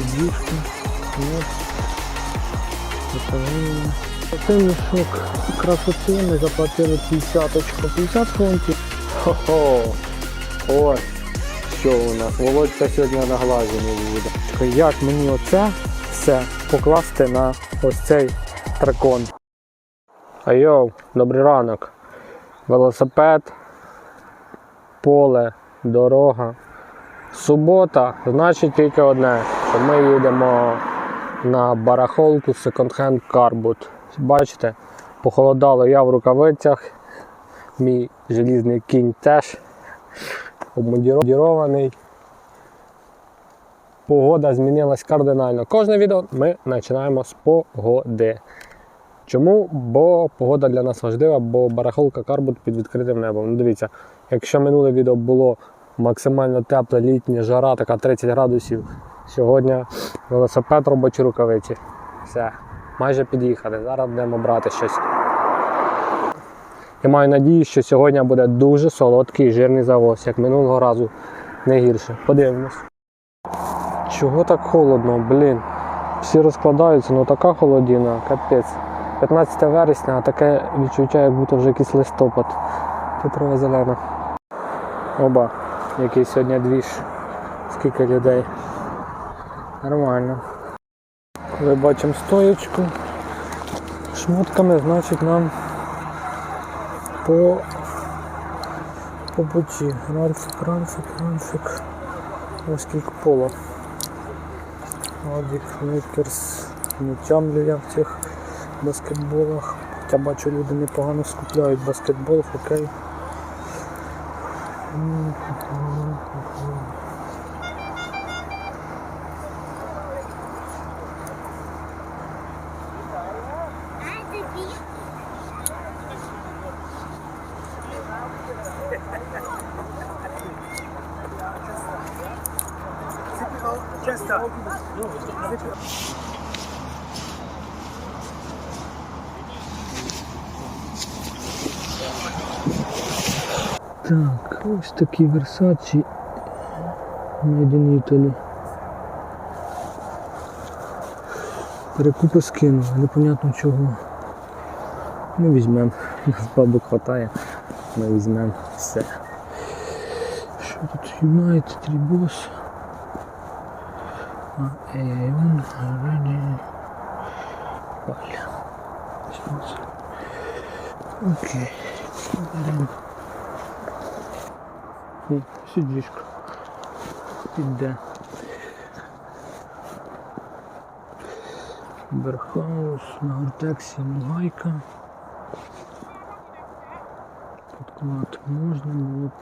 сидішки. От. Батарея. Це мішок красоти, ми заплатили 50 50 фунтів. Хо-хо! Ось що у нас. Володька сьогодні на глазі не буде. Як мені оце все покласти на ось цей тракон? Айоу, добрий ранок. Велосипед, поле, дорога. Субота, значить тільки одне, що ми їдемо на барахолку секонд-хенд Карбут. Бачите, похолодало я в рукавицях, мій желізний кінь теж обмундірований. Погода змінилась кардинально. Кожне відео ми починаємо з погоди. Чому? Бо погода для нас важлива, бо барахолка Карбут під відкритим небом. Ну, дивіться, якщо минуле відео було максимально тепле, літнє, жара, така 30 градусів, сьогодні велосипед, робочі рукавиці. Все, майже під'їхали. Зараз будемо брати щось. Я маю надію, що сьогодні буде дуже солодкий жирний завоз, як минулого разу, не гірше. Подивимось. Чого так холодно, блін? Всі розкладаються, ну така холодина, капець. 15 вересня, а таке відчуття, як будто вже якийсь листопад. Петрова зелена. Оба, який сьогодні двіж. Скільки людей. Нормально. Коли бачимо стоєчку. Шмотками, значить нам по по путі. Ральфик, Ральфик, Ральфик. Ось скільки поло. Адік, Мікерс, не тямлю в цих баскетболах. Хоча бачу, люди непогано скупляють баскетбол, хокей. Так, ось такі Made in Italy. Перекупи скину, непонятно чого. Ми візьмемо. Нас бабок хватає. Ми візьмемо все. Що тут United Ribos? А, Avon, Ready. Валя. Що це? Окей. Беремо. Ні, сидішка. Піде. Берхаус, на гортексі гайка. Підклад можна було б.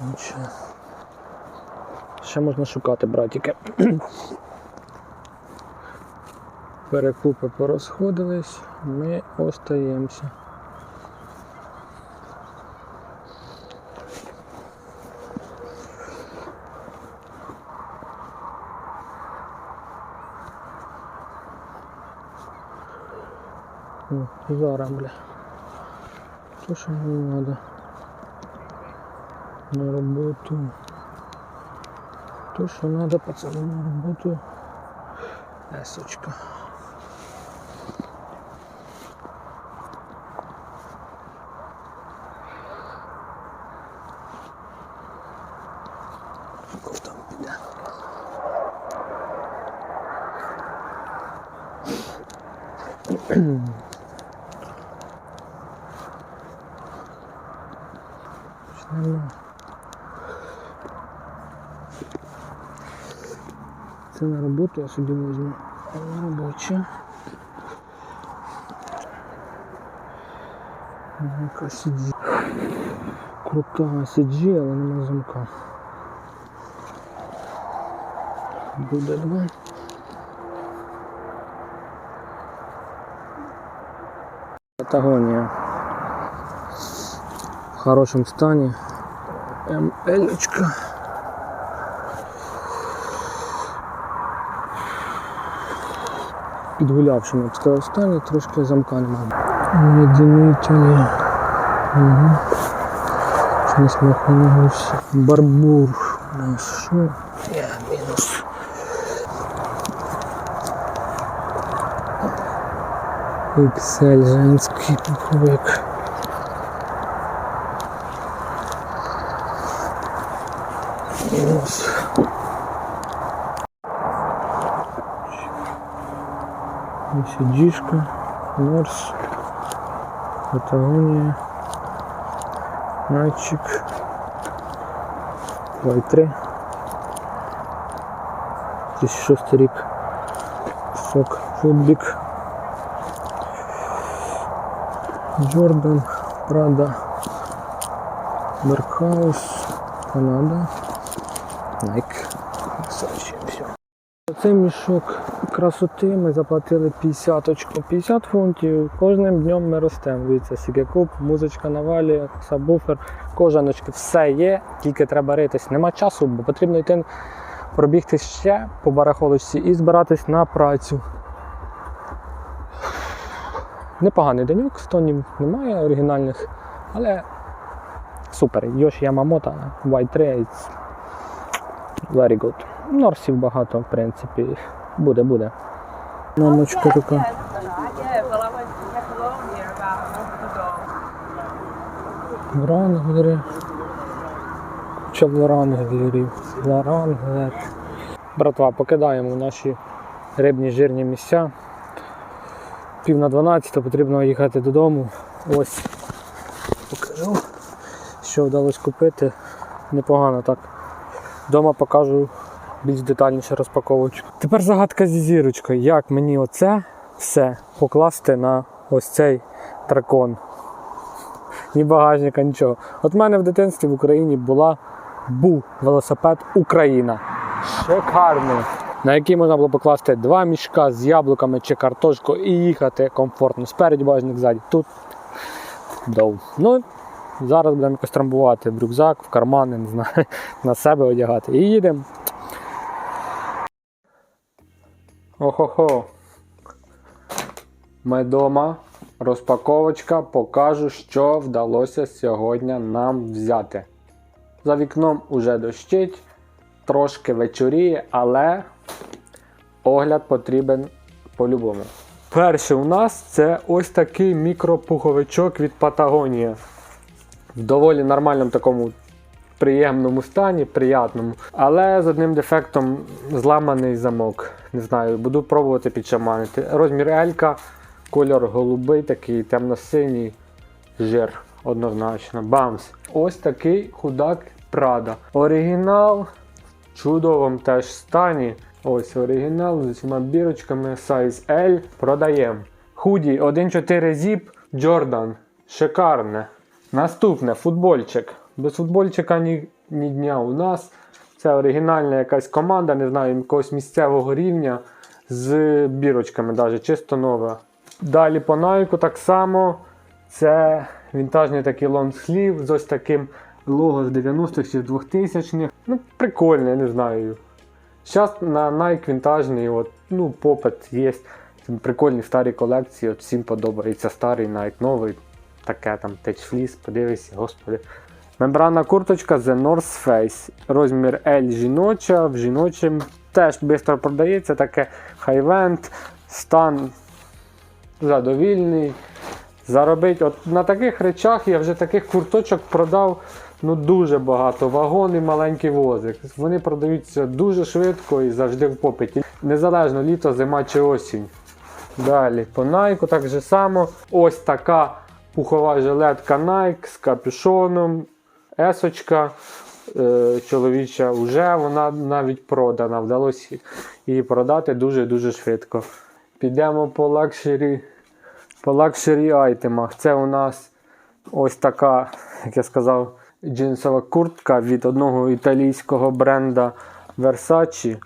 Нічого. Ще можна шукати, братіки. Перекупи порозходились, ми остаємося. Зараз, бля. То, що мені треба. На роботу. То, що треба, пацани, на роботу. Есочка. Кого там піде? Почнемо. Це на роботу я собі візьму. А на робоче. Яка CG. Крута CG, але нема замка. Буде два. Патагония. В хорошем стані. МЛ-очка. Підгулявши, б сказав, стані, трошки замка немає. Єдинителі. Угу. не махнувся. Барбур. Що? Я мінус. Іксель женський пуховик. Ось діжка, Норс, Патагонія, Мальчик, Вай-3, 2006 рік, Сок, Футбік, Джордан, Прада, Беркхаус, Канада, Найк, Versace, все. Цей мішок красоти ми заплатили 50 очко. 50 фунтів. Кожним днем ми ростемо. Дивіться, сікекуп, музичка навалює, сабвуфер, кожаночки, все є, тільки треба ритись. Нема часу, бо потрібно йти пробігти ще по барахолочці і збиратись на працю. Непоганий денюк, стонів немає оригінальних, але супер. Yoshi Yamamoto White 3 very good. Норсів багато, в принципі. Буде, буде. Мамочка така. Month ago. Врангелери. Куча врангелерів. Врангелер. Братва, покидаємо наші рибні жирні місця. Пів на 12 потрібно їхати додому. Ось покажу, що вдалося купити. Непогано так. Дома покажу більш детальніше розпаковочку. Тепер загадка зі зірочкою. Як мені оце все покласти на ось цей дракон? ні багажника, нічого. От в мене в дитинстві в Україні була був велосипед Україна. Шикарний. На який можна було покласти два мішка з яблуками чи картошкою і їхати комфортно. Спереді багажник ззаді. Тут дов. Ну, зараз будемо якось трамбувати в рюкзак, в кармани, не знаю, на себе одягати. І їдемо. Охо-хо. Ми вдома. Розпаковочка покажу, що вдалося сьогодні нам взяти. За вікном уже дощить, трошки вечоріє, але огляд потрібен по-любому. Перше у нас це ось такий мікропуховичок від Патагонія. В доволі нормальному такому приємному стані, приятному. Але з одним дефектом зламаний замок. Не знаю, буду пробувати підшаманити. Розмір Елька, кольор голубий, такий темно-синій, жир однозначно. Бамс. Ось такий худак Прада. Оригінал в чудовому теж стані. Ось оригінал з усіма бірочками size L. Продаємо. Худі 1.4 Zip Jordan. Шикарне. Наступне футбольчик. Без футбольчика ні, ні дня у нас. Це оригінальна якась команда, не знаю, якогось місцевого рівня з бірочками, навіть чисто нова. Далі по Nike так само. Це вінтажний такий лонгслів з ось таким лого з 90-х чи з 2000-х. Ну, прикольний, не знаю. Зараз на Nike вінтажний, от, ну, попит є. Прикольні старі колекції, от всім подобається старий Nike, новий. Таке там течфліс, подивися, господи. Мембранна курточка The North Face. Розмір L жіноча, в жіночим теж швидко продається, таке хайвент, стан задовільний. Заробить. От на таких речах я вже таких курточок продав ну, дуже багато. Вагон і маленький возик. Вони продаються дуже швидко і завжди в попиті. Незалежно літо, зима чи осінь. Далі по Nike так же само. Ось така пухова жилетка Nike з капюшоном. Есочка е, чоловіча вже вона навіть продана. Вдалося її продати дуже-дуже швидко. Підемо по лакшері, по лакшері айтемах. Це у нас ось така, як я сказав, джинсова куртка від одного італійського бренда Versace.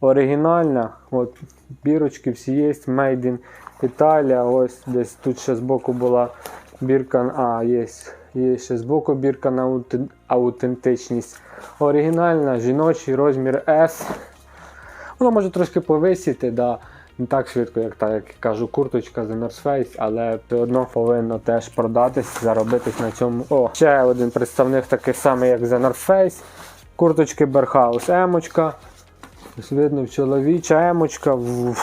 Оригінальна. От, бірочки всі є. Made in Italia. Ось десь тут ще збоку була бірка. А, є. Є ще збоку бірка на аутентичність. Оригінальна, жіночий розмір S. Воно може трошки повисіти, да. Не так швидко, як та, як кажу, курточка за North Face, але все одно повинно теж продатись, заробитись на цьому. О, ще один представник такий самий, як за North Face. Курточки Берхаус емочка. Видно, чоловіча емочка в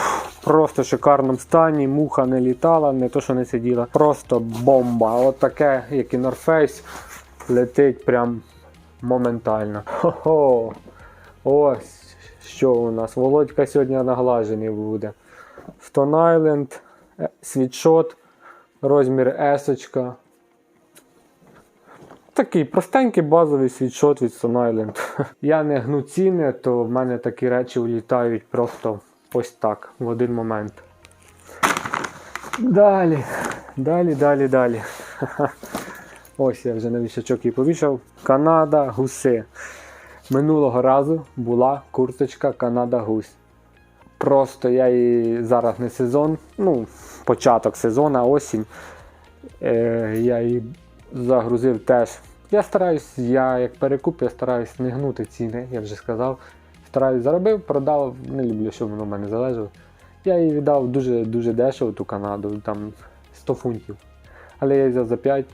просто шикарному стані, муха не літала, не то, що не сиділа. Просто бомба. От таке, як і North Face, летить прям моментально. Хо-хо. Ось що у нас. Володька сьогодні наглажений буде. Stone Island, е, світшот, розмір S. Такий простенький базовий світшот від Stone Island. Я не гну то в мене такі речі улітають просто ось так, в один момент. Далі, далі, далі, далі. Ось я вже на вішачок і повішав. Канада, гуси. Минулого разу була курточка Канада Гусь. Просто я її зараз не сезон, ну, початок сезону, осінь. Е, я її загрузив теж. Я стараюсь, я як перекуп, я стараюсь не гнути ціни, я вже сказав. Стараюсь заробив, продав, не люблю, щоб воно в мене залежало. Я її віддав дуже дуже дешево ту Канаду, там 100 фунтів. Але я взяв за 5.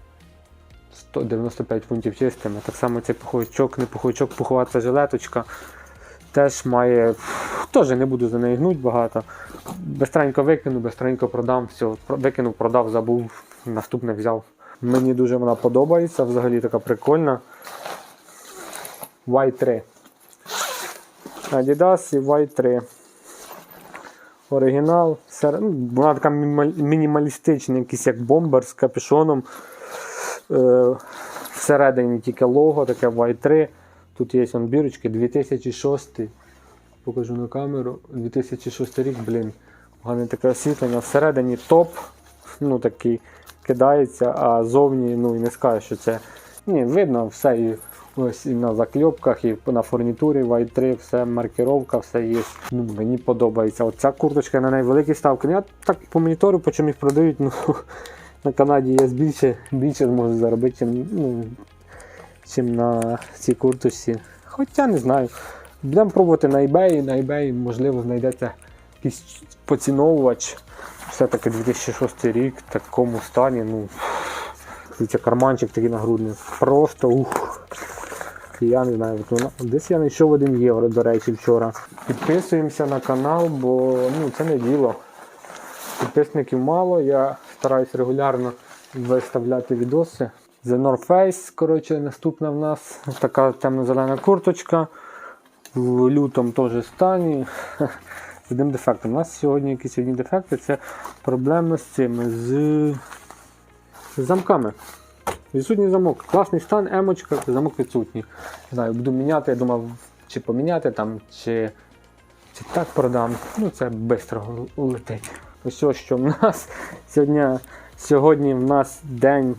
195 фунтів чистими. Так само цей пуховичок, не пуховичок, пухова жилеточка. Теж має. Теж не буду за неї гнути багато. Бестренько викину, бестренько продам, все, викинув, продав, забув, наступне взяв. Мені дуже вона подобається, взагалі така прикольна. Y3. Adidas і Y3. Оригінал. Ну, Вона така мінімалістична, якийсь як бомбер з капюшоном. Е, всередині тільки лого, таке Y3. Тут є он бірочки 2006. Покажу на камеру. 2006 рік, блін. Гарне таке освітлення. Всередині топ, ну такий кидається, а зовні ну і не скажеш, що це. Ні, видно все і ось і на закльопках, і на фурнітурі Y3, все маркировка, все є. Ну, мені подобається. Оця курточка на неї великі ставки. Ну, Я так по монітору, по чому їх продають, ну на Канаді я більше, більше зможу заробити, чим, ну, чим на цій курточці. Хоча не знаю. Будемо пробувати на eBay, на eBay, можливо, знайдеться якийсь поціновувач. Все-таки 2006 рік в такому стані. Ну, карманчик такий нагрудний. Просто ух. Я не знаю, десь я знайшов 1 євро, до речі, вчора. Підписуємося на канал, бо ну, це не діло. Підписників мало, я стараюсь регулярно виставляти відоси. The North Face, коротше, наступна в нас така темно-зелена курточка. В лютому теж стані. З одним дефектом. У нас сьогодні якісь одні дефекти це проблеми з цими з, з замками. Відсутній замок. Класний стан, емочка, замок відсутній. Не знаю, буду міняти, я думав, чи поміняти там, чи, чи так продам. Ну, це швидко летить. Ось ось що в нас сьогодні, сьогодні в нас день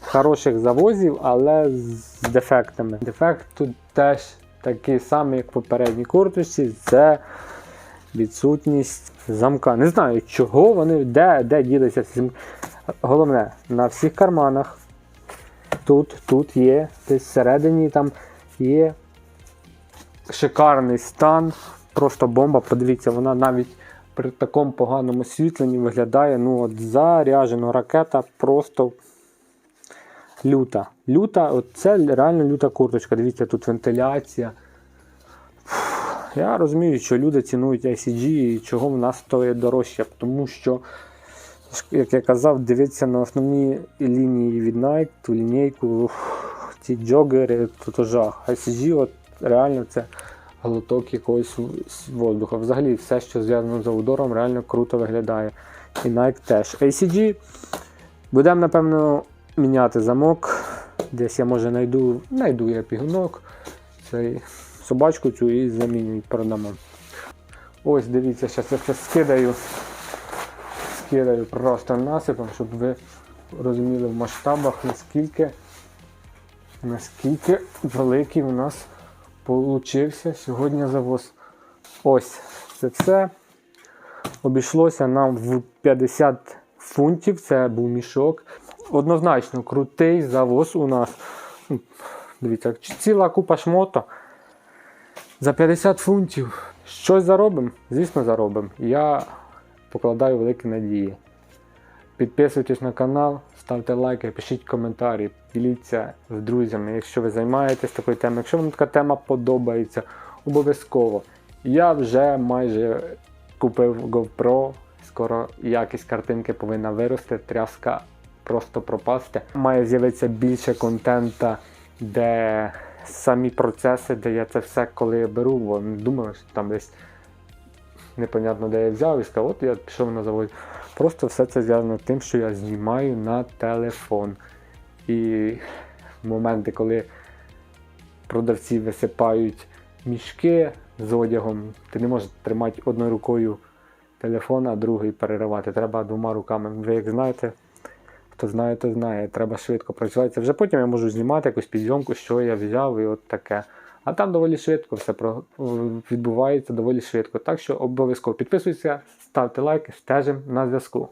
хороших завозів, але з дефектами. Дефект тут теж такий самий, як в попередній курточці. Це відсутність замка. Не знаю, чого вони, де, де ділися. Головне, на всіх карманах. Тут, тут є, десь всередині там є шикарний стан, просто бомба. Подивіться, вона навіть при такому поганому освітленні виглядає ну от заряжена ракета просто люта. Люта, от це реально люта курточка. Дивіться, тут вентиляція. Я розумію, що люди цінують ICG і чого в нас стоїть дорожче, тому що, як я казав, дивіться на основні лінії від Nike, ту лінійку, ці джогери, то, жах. ICG от реально це глоток якогось воздуха. Взагалі все, що зв'язано з аудором, реально круто виглядає. І Nike теж. ACG будемо, напевно, міняти замок. Десь я може знайду, знайду я пігунок. Цей собачку цю і заміню і продамо. Ось дивіться, зараз я це скидаю. Скидаю просто насипом, щоб ви розуміли в масштабах, наскільки, наскільки великий у нас получився сьогодні завоз. Ось це все. Обійшлося нам в 50 фунтів, це був мішок. Однозначно крутий завоз у нас. Дивіться, ціла купа шмота. За 50 фунтів Щось заробимо? Звісно, заробимо. Я покладаю великі надії. Підписуйтесь на канал, ставте лайки, пишіть коментарі, діліться з друзями, якщо ви займаєтесь такою темою. Якщо вам така тема подобається, обов'язково. Я вже майже купив GoPro, скоро якість картинки повинна вирости, тряска просто пропасти. Має з'явитися більше контента, де самі процеси, де я це все коли я беру, бо думаю, що там десь непонятно, де я взяв і сказав, от я пішов на завод. Просто все це зв'язано з тим, що я знімаю на телефон. І моменти, коли продавці висипають мішки з одягом, ти не можеш тримати одною рукою телефон, а другий переривати. Треба двома руками. Ви як знаєте, хто знає, то знає. Треба швидко працювати. Це Вже потім я можу знімати якусь підйомку, що я взяв і от таке. А там доволі швидко все відбувається доволі швидко. Так що обов'язково підписуйтесь, ставте лайки, стежимо на зв'язку.